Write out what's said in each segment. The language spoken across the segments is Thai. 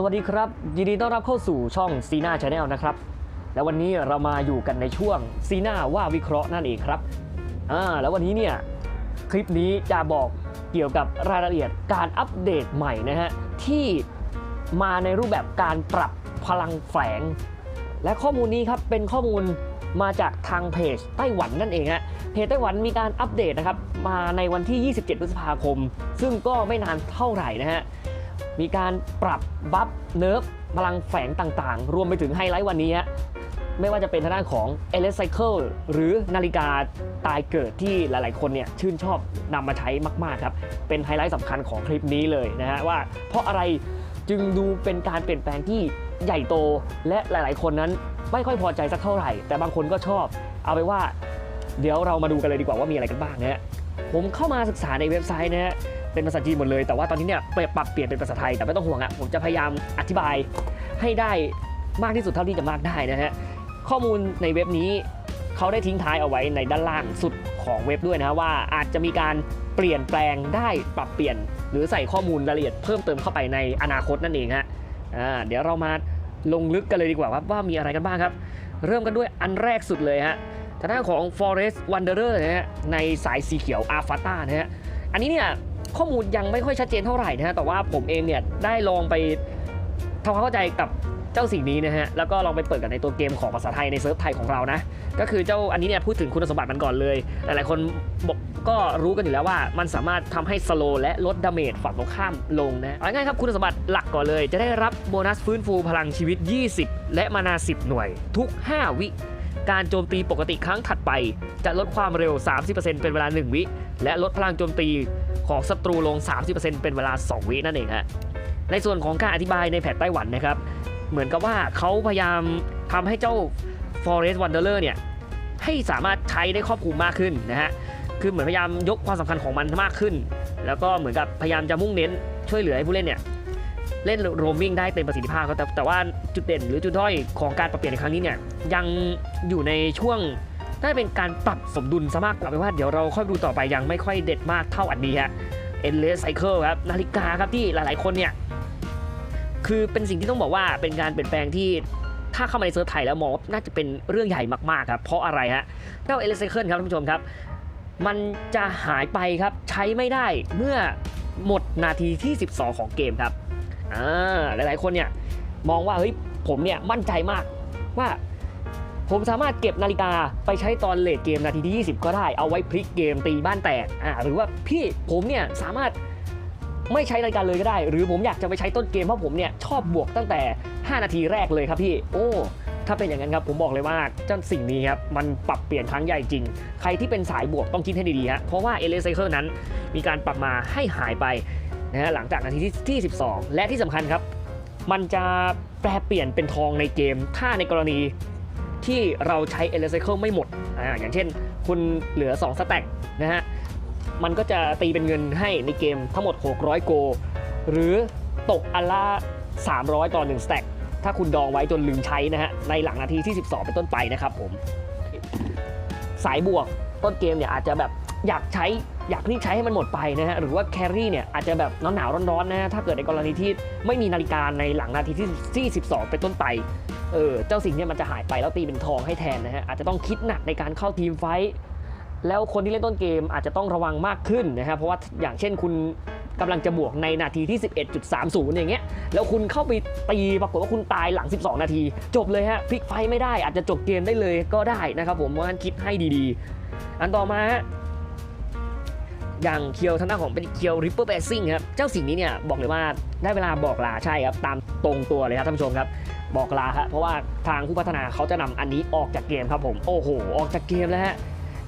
สวัสดีครับ ยินดีต้อนรับเข้าสู่ช่องซีน่าชาแนลนะครับ และวันนี้เรามาอยู่กันในช่วงซีน่าว่าวิเคราะห์นั่นเองครับอ่าแล้ววันนี้เนี่ยคลิปนี้จะบอกเกี่ยวกับรายละเอียดการอัปเดตใหม่นะฮะที่มาในรูปแบบการปรับพลังแฝง และข้อมูลนี้ครับเป็นข้อมูลมาจากทางเพจไต้หวันนั่นเองฮะเพจไต้หวันมีการอัปเดตนะครับมาในวันที่ 27 พฤษภาคม ซึ่งก็ไม่นานเท่าไหร่นะฮะ มีการปรับบัฟเนิร์ฟพลังแฝงต่างๆ รวมไปถึงไฮไลท์วันนี้ ไม่ว่าจะเป็นทางด้านของ e l e c y c l e หรือนาฬิกาตายเกิดที่หลายๆ คนเนี่ยชื่นชอบนำมาใช้มาก ๆ ครับ เป็นไฮไลท์สำคัญของคลิปนี้เลยนะฮะว่าเพราะอะไรจึงดูเป็นการเปลี่ยนแปลงที่ใหญ่โต และหลาย ๆ คนนั้นไม่ค่อยพอใจสักเท่าไหร่ แต่บางคนก็ชอบ เอาไปว่า เดี๋ยวเรามาดูกันเลยดีกว่าว่ามีอะไรกันบ้างนะฮะผมเข้ามาศึกษาในเว็บไซต์นะฮะ เป็นภาษาจีนหมดเลย แต่ว่าตอนนี้เนี่ยปรับเปลี่ยนเป็นภาษาไทยแต่ไม่ต้องห่วงอะผมจะพยายามอธิบายให้ได้มากที่สุดเท่าที่จะมากได้นะฮะข้อมูลในเว็บนี้เขาได้ทิ้งท้ายเอาไว้ในด้านล่างสุดของเว็บด้วยนะว่าอาจจะมีการเปลี่ยนแปลงได้ปรับเปลี่ยน หรือใส่ข้อมูลรายละเอียดเพิ่มเติมเข้าไปในอนาคตนั่นเองฮะอ่าเดี๋ยวเรามาลงลึกกันเลยดีกว่าว่าว่ามีอะไรกันบ้างครับ เริ่มกันด้วยอันแรกสุดเลยฮะทางด้านของ Forest Wanderer นะฮะในสายสีเขียว a l p h a t a นะฮะอันนี้เนี่ย ข้อมูลยังไม่ค่อยชัดเจนเท่าไหร่นะฮะแต่ว่าผมเองเนี่ยได้ลองไปทำความเข้าใจกับเจ้าสิ่งนี้นะฮะแล้วก็ลองไปเปิดกันในตัวเกมของภาษาไทยในเซิร์ฟไทยของเรานะก็คือเจ้าอันนี้เนี่ยพูดถึงคุณสมบัติมันก่อนเลยหลายๆคนบอกก็รู้กันอยู่แล้วว่ามันสามารถทำให้สโลและลดดาเมจฝั่งตรงข้ามลงนะเอาง่ายครับคุณสมบัติหลักก่อนเลย จะได้รับโบนัสฟื้นฟูพลังชีวิต 20 และมานา 10 หน่วยทุก 5 วิ การโจมตีปกติครั้งถัดไป จะลดความเร็ว 30%เป็นเวลา 1 วิ และลดพลังโจมตีของศัตรูลง 30%เป็นเวลา 2 วินั่นเองฮะในส่วนของการอธิบายในแผนไต้หวันนะครับ เหมือนกับว่าเขาพยายามทำให้เจ้า Forest Wanderer เนี่ยให้สามารถใช้ได้ครอบคลุมมากขึ้นนะฮะคือเหมือนพยายามยกความสำคัญของมันมากขึ้น แล้วก็เหมือนกับพยายามจะมุ่งเน้นช่วยเหลือให้ผู้เล่นเนี่ย เล่นโรมมิ่งได้เต็มประสิทธิภาพครับแต่แต่ว่าจุดเด่นหรือจุดด้อยของการปรับเปลี่ยนในครั้งนี้เนี่ยยังอยู่ในช่วงน่าจะเป็นการปรับสมดุลซะมากกว่าเป็นว่าเดี๋ยวเราค่อยดูต่อไปยังไม่ค่อยเด็ดมากเท่าอันนี้ฮะ endless cycle ครับนาฬิกาครับที่หลายๆคนเนี่ยคือเป็นสิ่งที่ต้องบอกว่าเป็นการเปลี่ยนแปลงที่ถ้าเข้ามาในเซิร์ฟไทยแล้วมองน่าจะเป็นเรื่องใหญ่มากๆครับเพราะอะไรฮะเจ้า endless cycle ครับท่านผู้ชมครับ มันจะหายไปครับใช้ไม่ได้เมื่อหมดนาทีที่ 12 ของเกมครับ อ่าหลายๆคนเนี่ยมองว่าเฮ้ยผมเนี่ยมั่นใจมากว่าผมสามารถเก็บนาฬิกาไปใช้ตอนเลทเกมนาทีที่ 20 ก็ได้ เอาไว้พลิกเกมตีบ้านแตกอ่าหรือว่าพี่ผมเนี่ยสามารถไม่ใช้นาฬิกาเลยก็ได้ หรือผมอยากจะไปใช้ต้นเกมเพราะผมเนี่ยชอบบวกตั้งแต่ 5 นาทีแรกเลยครับพี่ โอ้ ถ้าเป็นอย่างนั้นครับผมบอกเลยว่าเจ้าสิ่งนี้ครับมันปรับเปลี่ยนครั้งใหญ่จริง ใครที่เป็นสายบวกต้องคิดให้ดีๆฮะเพราะว่าเอเลไซเคิลนั้นมีการปรับมาให้หายไป นะฮะหลังจากนาทีที่ที่ 12 และที่สำคัญครับ มันจะแปลเปลี่ยนเป็นทองในเกม ถ้าในกรณีที่เราใช้ e l e c y c l e ไม่หมดอ่าอย่างเช่น คุณเหลือ 2 สแต็กนะฮะมันก็จะตีเป็นเงินให้ในเกมทั้งหมด 600 โก หรือตกอันละ300 ต่อ1สแต็กถ้าคุณดองไว้จนลืมใช้นะฮะในหลังนาทีที่ 12 เป็นต้นไปนะครับผม สายบวกต้นเกมเนี่ยอาจจะแบบอยากใช้ อยากรีบใช้ให้มันหมดไปนะฮะหรือว่าแครี่เนี่ยอาจจะแบบหนาวหนาวๆร้อนๆนะฮะถ้าเกิดในกรณีที่ไม่มีนาฬิกาในหลังนาทีที่ที่12เป็นต้นไปเออเจ้าสิ่งเนี้มันจะหายไปแล้วตีเป็นทองให้แทนนะฮะอาจจะต้องคิดหนักในการเข้าทีมไฟท์แล้วคนที่เล่นต้นเกมอาจจะต้องระวังมากขึ้นนะฮะเพราะว่าอย่างเช่นคุณกำลังจะบวกในนาทีที่ 11.30 อย่างเงี้ย แล้วคุณเข้าไปตีปรากฏว่าคุณตายหลัง 12 นาที จบเลยฮะพลิกไฟท์ไม่ได้อาจจะจบเกมได้เลยก็ได้นะครับผมเพราะฉะนั้นคิดให้ดีๆ อันต่อมาฮะ อย่างเคียวทางด้านของเป็นเคียวริปเปอร์แบซิ่งครับ เจ้าสิ่งนี้เนี่ยบอกเลยว่าได้เวลาบอกลาใช่ครับ ตามตรงตัวเลยครับท่านผู้ชมครับบอกลาครับเพราะว่าทางผู้พัฒนาเขาจะนำอันนี้ออกจากเกมครับผม โอ้โห ออกจากเกมแล้วฮะ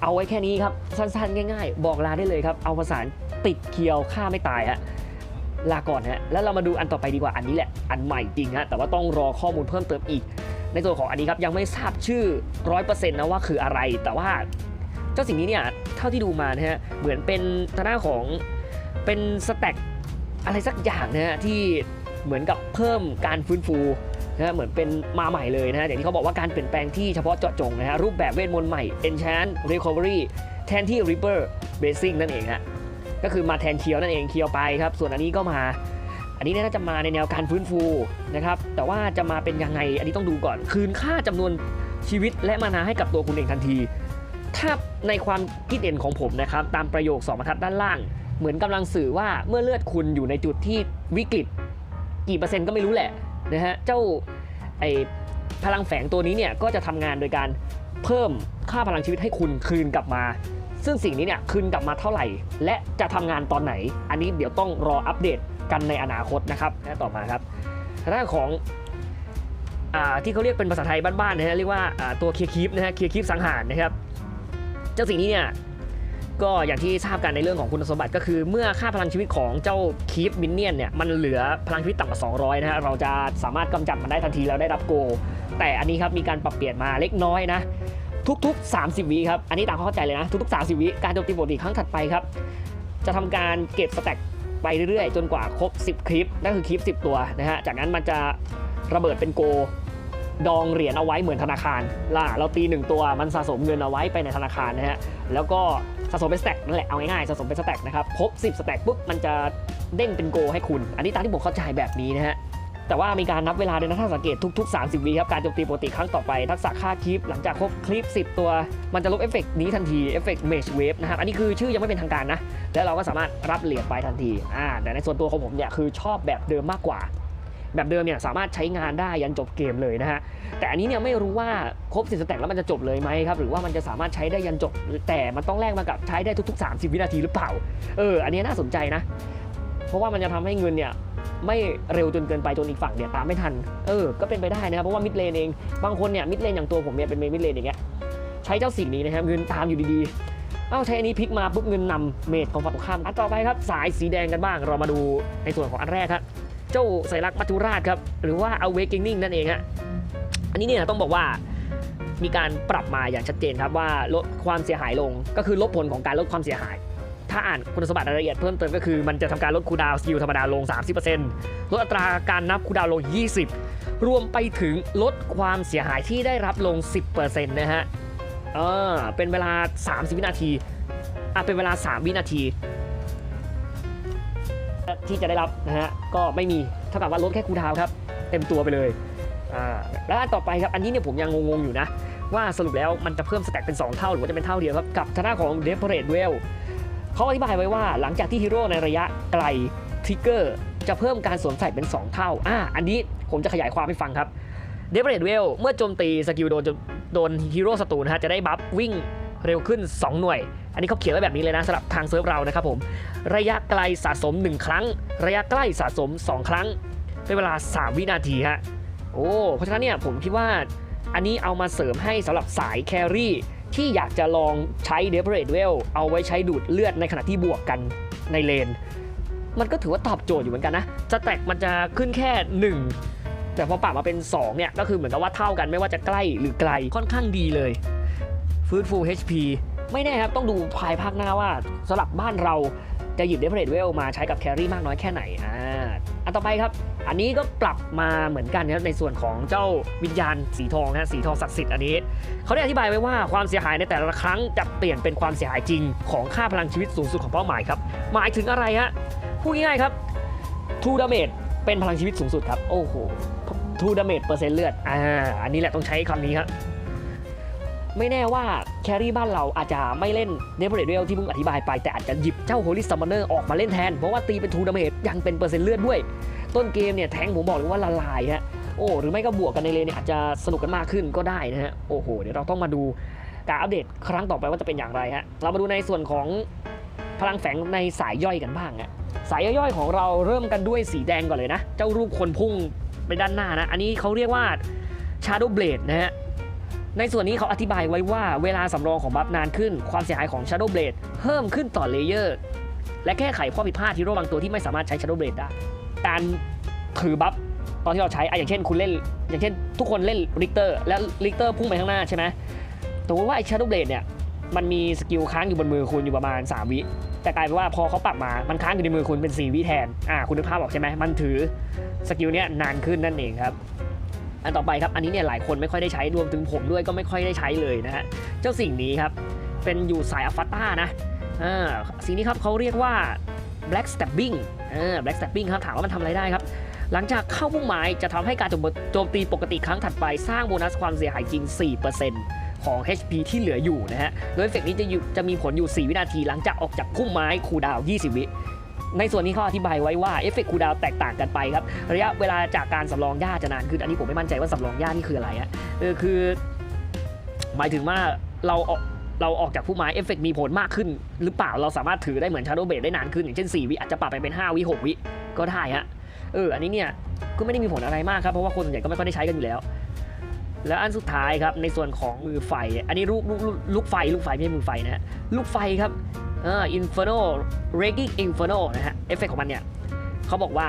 เอาไว้แค่นี้ครับ สั้นๆ ง่ายๆ บอกลาได้เลยครับ เอาภาษาติดเคียวฆ่าไม่ตายฮะลาก่อนฮะแล้วเรามาดูอันต่อไปดีกว่าอันนี้แหละ อันใหม่จริงฮะแต่ว่าต้องรอข้อมูลเพิ่มเติมอีก ในส่วของอันนี้ครับยังไม่ทราบชื่อ 100%นะว่าคืออะไร แต่ว่า เจ้าสิ่งนี้เนี่ย เท่าที่ดูมานะฮะเหมือนเป็นทางด้านของเป็นสแต็กอะไรสักอย่างนะฮะที่เหมือนกับเพิ่มการฟื้นฟูนะฮะเหมือนเป็นมาใหม่เลยนะฮะอย่างที่เขาบอกว่าการเปลี่ยนแปลงที่เฉพาะเจาะจงนะฮะรูปแบบเวทมนต์ใหม่ Enchant Recovery แทนที่ Reaper Bracing นั่นเองฮะก็คือมาแทนเคียวนั่นเองเคียวไปครับ ส่วนอันนี้ก็มา อันนี้น่าจะมาในแนวการฟื้นฟูนะครับ แต่ว่าจะมาเป็นยังไง อันนี้ต้องดูก่อน คืนค่าจำนวนชีวิตและมานาให้กับตัวคุณเองทันที ถ้าในความคิดเห็นของผมนะครับ ตามประโยคสองบรรทัดด้านล่าง เหมือนกำลังสื่อว่าเมื่อเลือดคุณอยู่ในจุดที่วิกฤต กี่เปอร์เซ็นต์ก็ไม่รู้แหละนะฮะเจ้าไอพลังแฝงตัวนี้เนี่ยก็จะทำงานโดยการเพิ่มค่าพลังชีวิตให้คุณคืนกลับมา ซึ่งสิ่งนี้เนี่ยคืนกลับมาเท่าไหร่ และจะทำงานตอนไหน อันนี้เดี๋ยวต้องรออัปเดตกันในอนาคตนะครับและต่อมาครับทางด้าของอที่เขาเรียกเป็นภาษาไทยบ้านๆนะฮะเรียกว่าตัวเคลียร์คีปนะฮะเคลียร์คีปสังหารนะครับ เจ้าสิ่งนี้เนี่ยก็อย่างที่ทราบกันในเรื่องของคุณสมบัติก็คือ เมื่อค่าพลังชีวิตของเจ้าคีปมินเนี่ยนเนี่ยมันเหลือพลังชีวิตต่ำกว่า 200 นะฮะเราจะสามารถกำจัดมันได้ทันทีแล้วได้รับโก แต่อันนี้ครับมีการปรับเปลี่ยนมาเล็กน้อยนะ ทุกๆ 30 วิครับ อันนี้ตามเข้าใจเลยนะ ทุกๆ 30 วิการโจมตีปกติครั้งถัดไปครับ จะทำการเก็บสแต็กไปเรื่อยๆ จนกว่าครบ 10 คลิปนั่นคือคลิป 10 ตัวนะฮะจากนั้นมันจะระเบิดเป็นโก ดองเหรียญเอาไว้เหมือนธนาคารล่ะเราตีหนึ่งตัวมันสะสมเงินเอาไว้ไปในธนาคารนะฮะ แล้วก็สะสมเป็นสแต็กนั่นแหละ เอาง่ายๆ สะสมเป็นสแต็กนะครับ ครบ 10 สแต็กปุ๊บ มันจะเด้งเป็นโกให้คุณ อันนี้ตามที่ผมเข้าใจแบบนี้นะฮะ แต่ว่ามีการนับเวลาด้วยนะถ้าสังเกตทุก ๆ 30วิครับ การโจมตีปกติครั้งต่อไป ทักษะค่าคลิป หลังจากครบคลิป 10 ตัว มันจะลบเอฟเฟกต์นี้ทันที เอฟเฟกต์เมชเวฟนะครับ อันนี้คือชื่อยังไม่เป็นทางการนะ แล้วเราก็สามารถรับเหรียญไปทันที อ่า แต่ในส่วนตัวของผมเนี่ยคือชอบแบบเดิมมากกว่า แบบเดิมเนี่ยสามารถใช้งานได้ยันจบเกมเลยนะฮะแต่อันนี้เนี่ยไม่รู้ว่าครบสิสแต็กแล้วมันจะจบเลยไหมครับหรือว่ามันจะสามารถใช้ได้ยันจบ แต่มันต้องแลกมากับใช้ได้ทุก ๆ 30 วินาทีหรือเปล่าเอออันนี้น่าสนใจนะ เพราะว่ามันจะทำให้เงินเนี่ยไม่เร็วจนเกินไปจนอีกฝั่งเนี่ยตามไม่ทัน เออ ก็เป็นไปได้นะครับเพราะว่ามิดเลนเอง บางคนเนี่ยมิดเลนอย่างตัวผมเนี่ยเป็นเมนมิดเลนอย่างเงี้ยใช้เจ้าสิ่งนี้นะครับเงินตามอยู่ดีๆ เอ้าใช้อันนี้พลิกมาปุ๊บเงินนำเมดของฝั่งตรงข้ามอันต่อไปครับ สายสีแดงกันบ้าง เรามาดูในส่วนของอันแรกครับ เจ้าไซรักมัจจุราชครับ หรือว่า Awakening นั่นเองฮะอันนี้เนี่ยต้องบอกว่ามีการปรับมาอย่างชัดเจนครับว่าลดความเสียหายลงก็คือลดผลของการลดความเสียหาย ถ้าอ่านคุณสมบัติรายละเอียดเพิ่มเติมก็คือมันจะทำการลดคูดาวสกิลธรรมดาลง 30%ลดอัตราการนับคูดาวลง 20 รวมไปถึงลดความเสียหายที่ได้รับลง 10%นะฮะเออเป็นเวลา 30 วินาทีอะเป็นเวลา 3 วินาที ที่จะได้รับนะฮะก็ไม่มีเท่ากับว่าลดแค่คูลดาวน์ครับเต็มตัวไปเลยอ่าแล้วอันต่อไปครับอันนี้เนี่ยผมยังงงๆอยู่นะ ว่าสรุปแล้วมันจะเพิ่มสแต็กเป็น 2 เท่าหรือว่าจะเป็นเท่าเดียวครับกับทางด้านของ d e p a r a t e Well เขาอธิบายไว้ว่าหลังจากที่ฮีโร่ในระยะไกลทริกเกอร์จะเพิ่มการสวมใส่เป็น 2 เท่าอ่าอันนี้ผมจะขยายความให้ฟังครับ d e p a r a t e Well เมื่อโจมตีสกิลโดนโดนฮีโร่ศัตรูนะฮะจะได้บัฟวิ่งเร็วขึ้น 2 หน่วย อันนี้เขาเขียนไว้แบบนี้เลยนะสำหรับทางเซิร์ฟเรานะครับผม ระยะไกลสะสม 1 ครั้ง ระยะใกล้สะสม 2 ครั้ง เป็นเวลา 3 วินาทีฮะ โอ้ เพราะฉะนั้นเนี่ยผมคิดว่าอันนี้เอามาเสริมให้สำหรับสายแครี่ที่อยากจะลองใช้ d e p a r a t e Well เอาไว้ใช้ดูดเลือดในขณะที่บวกกันในเลน มันก็ถือว่าตอบโจทย์อยู่เหมือนกันนะสแตกมันจะขึ้นแค่ 1 แต่พอปรับมาเป็น 2 เนี่ย ก็คือเหมือนกับว่าเท่ากันไม่ว่าจะใกล้หรือไกลค่อนข้างดีเลย ฟื้นฟู HP ไม่แน่ครับต้องดูภายภาคหน้าว่าสำหรับบ้านเราจะหยิบเดฟเรดเวลมาใช้กับแครี่มากน้อยแค่ไหนอ่าอันต่อไปครับ อันนี้ก็ปรับมาเหมือนกันนะครับในส่วนของเจ้าวิญญาณสีทองนะสีทองศักดิ์สิทธิ์อันนี้เขาได้อธิบายไว้ว่าความเสียหายในแต่ละครั้งจะเปลี่ยนเป็นความเสียหายจริงของค่าพลังชีวิตสูงสุดของเป้าหมายครับหมายถึงอะไรฮะพูดง่ายๆครับทูดาเมจเป็นพลังชีวิตสูงสุดครับโอ้โหทูดาเมจเปอร์เซ็นต์เลือดอ่าอันนี้แหละต้องใช้คำนี้ครับ ไม่แน่ว่าแครี่บ้านเราอาจจะไม่เล่นเนเ r อร์เรลที่เพิ่งอธิบายไปแต่อาจจะหยิบเจ้าโฮลิสซัมมอนเนอร์ออกมาเล่นแทน เพราะว่าตีเป็นทูดาเมจยังเป็นเปอร์เซ็นต์เลือดด้วย ต้นเกมเนี่ยแทงผมบอกเลยว่าละลายฮะโอ้หรือไม่ก็บวกกันในเลนเนี่ยอาจจะสนุกกันมากขึ้นก็ได้นะฮะโอ้โหเดี๋ยวเราต้องมาดูการอัปเดตครั้งต่อไปว่าจะเป็นอย่างไรฮะเรามาดูในส่วนของพลังแฝงในสายย่อยกันบ้างฮะสายย่อยของเราเริ่มกันด้วยสีแดงก่อนเลยนะ เจ้ารูปคนพุ่งไปด้านหน้านะ อันนี้เขาเรียกว่า Shadow Blade นะฮะ ในส่วนนี้เขาอธิบายไว้ว่าเวลาสำรองของบัฟนานขึ้น ความเสียหายของ Shadow Blade เพิ่มขึ้นต่อเลเยอร์ และแก้ไขข้อผิดพลาดที่โรบางตัวที่ไม่สามารถใช้ Shadow Blade ได้ การถือบัฟตอนที่เราใช้อะอย่างเช่นคุณเล่น อย่างเช่น ทุกคนเล่นริกเตอร์แล้วริกเตอร์พุ่งไปข้างหน้าใช่ไหมสมมติว่าไอ้ Shadow Blade เนี่ยมันมีสกิลค้างอยู่บนมือคุณอยู่ประมาณ 3 วิแต่กลายเป็นว่าพอเขาปรับมา มันค้างอยู่ในมือคุณเป็น 4 วิแทน อ่า คุณนึกภาพออกใช่ไหม มันถือสกิลเนี้ยนานขึ้นนั่นเองครับ อันต่อไปครับอันนี้เนี่ยหลายคนไม่ค่อยได้ใช้รวมถึงผมด้วยก็ไม่ค่อยได้ใช้เลยนะฮะเจ้าสิ่งนี้ครับเป็นอยู่สายอัฟฟาต้านะอ่าสิ่งนี้ครับเขาเรียกว่า Black Stabbing เออ Black Stabbing ครับถามว่ามันทำอะไรได้ครับหลังจากเข้าพุ่งหมายจะทำให้การโจมตีปกติครั้งถัดไปสร้างโบนัสความเสียหายจริง 4%ของ HP ที่เหลืออยู่นะฮะ โดยเอฟเฟกนี้จะอยู่จะมีผลอยู่ 4 วินาทีหลังจากออกจากพุ่มไม้คูดาว 20 วิ ในส่วนนี้เขาอธิบายไว้ว่าเอฟเฟกต์คูดาวแตกต่างกันไปครับ ระยะเวลาจากการสำรองหญ้าจะนานขึ้น อันนี้ผมไม่มั่นใจว่าสำรองหญ้านี่คืออะไรฮะเออคือ หมายถึงว่าเราออกเราออกจากผู้ไม้เอฟเฟกต์มีผลมากขึ้น หรือเปล่าเราสามารถถือได้เหมือนชาร์โดเบดได้นานขึ้น อย่างเช่น 4 วิอาจจะปรับไปเป็น 5 วิ 6 วิ ก็ได้ฮะเอออันนี้เนี่ยก็ไม่ได้มีผลอะไรมากครับ เพราะว่าคนส่วนใหญ่ก็ไม่ค่อยได้ใช้กันอยู่แล้ว แล้วอันสุดท้ายครับในส่วนของมือไฟ อันนี้ลูกลูกลูกไฟลูกไฟไม่ใช่มือไฟนะฮะลูกไฟครับเออ Inferno Raging Inferno นะฮะเอฟเฟกต์ของมันเนี่ยเขาบอกว่า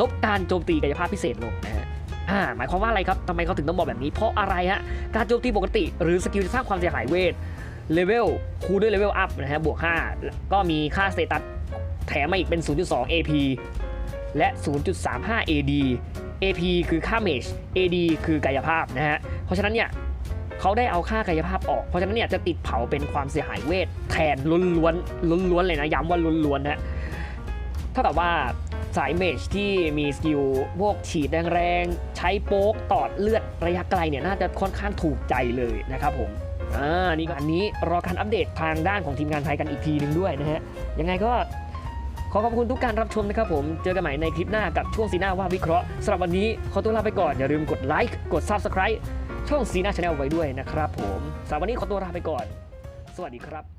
ลบการโจมตีกายภาพพิเศษลงนะฮะอ่าหมายความว่าอะไรครับทำไมเขาถึงต้องบอกแบบนี้ เพราะอะไรฮะการโจมตีปกติ หรือสกิลที่สร้างความเสียหายเวทเลเวลคูณด้วยเลเวลอัพนะฮะบวก5แล้วก็มีค่าสเตตัสแถมมาอีกเป็น 0.2 AP และ 0.35 AD AP คือค่าเมจ AD คือกายภาพนะฮะ เพราะฉะนั้นเนี่ยเขาได้เอาค่ากายภาพออก เพราะฉะนั้นเนี่ยจะติดเผาเป็นความเสียหายเวทแทนล้วนๆล้วนๆเลยนะ ย้ำว่าล้วนๆนะเท่ากับว่าสายเมจที่มีสกิลพวกฉีดแรงๆ ใช้โป๊กตอดเลือดระยะไกลเนี่ยน่าจะค่อนข้างถูกใจเลยนะครับผมอ่านี่อันนี้รอการอัปเดตทางด้านของทีมงานไทยกันอีกทีหนึ่งด้วยนะฮะยังไงก็ ขอขอบคุณทุกการรับชมนะครับผม เจอกันใหม่ในคลิปหน้ากับช่วงสีหน้าว่าวิเคราะห์สำหรับวันนี้ขอตัวลาไปก่อน อย่าลืมกดไลค์กด Subscribe ช่องสีหน้าชาแนลไว้ด้วยนะครับผมสำหรับวันนี้ขอตัวลาไปก่อน สวัสดีครับ